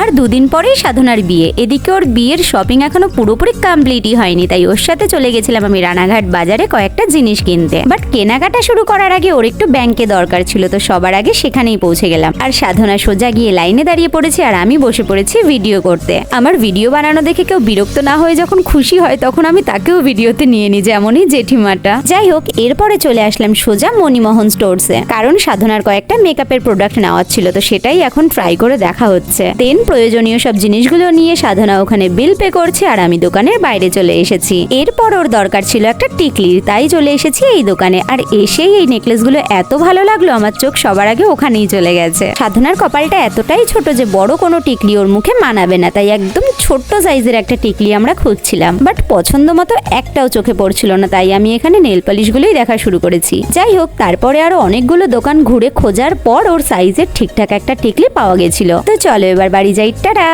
আর দুদিন পরেই সাধনার বিয়ে। এদিকে ওর বিয়ের শপিং এখনও পুরোপুরি কমপ্লিটই হয়নি, তাই ওর সাথে চলে গেছিলাম আমি রানাঘাট বাজারে কয়েকটা জিনিস কিনতে। বাট কেনাকাটা শুরু করার আগে ওর একটু ব্যাংকে দরকার ছিল, তো সবার আগে সেখানেই পৌঁছে গেলাম। আর সাধনা সোজা গিয়ে লাইনে দাঁড়িয়ে পড়েছে আর আমি বসে পড়েছি ভিডিও করতে। আমার ভিডিও বানানো দেখে কেউ বিরক্ত না হয়ে যখন খুশি হয়, তখন আমি তাকেও ভিডিওতে নিয়ে নিই, যেমনই জেঠিমাটা। যাই হোক, এরপরে চলে আসলাম সোজা মণিমোহন স্টোরসে কারণ সাধনার কয়েকটা মেকআপের প্রোডাক্ট নেওয়ার ছিল, তো সেটাই এখন ট্রাই করে দেখা হচ্ছে। দেন প্রয়োজনীয় সব জিনিসগুলো নিয়ে সাধনা ওখানে বিল পে করছে আর আমি দোকানের বাইরে চলে এসেছি। এরপর ওর দরকার ছিল একটা টিকলির তাই চলে এসেছি এই দোকানে। আর এসেই এই নেকলেসগুলো এত ভালো লাগল, আমার চোখ সবার আগে ওখানেই চলে গেছে। সাধনার কপালটা এতটাই ছোট যে বড় কোনো টিকলি ওর মুখে মানাবে না, তাই একদম ছোট্ট সাইজের একটা টিকলি আমরা খুঁজছিলাম। বাট পছন্দ মতো একটাও চোখে পড়ছিল না, তাই আমি এখানে নেল পালিশগুলোই দেখা শুরু করেছি। যাই হোক, তারপরে আরও অনেকগুলো দোকান ঘুরে খোঁজার পর ওর সাইজের ঠিকঠাক একটা টিকলি পাওয়া গেছিল। তো চলো এবার বাড়ি যাই, টাটা!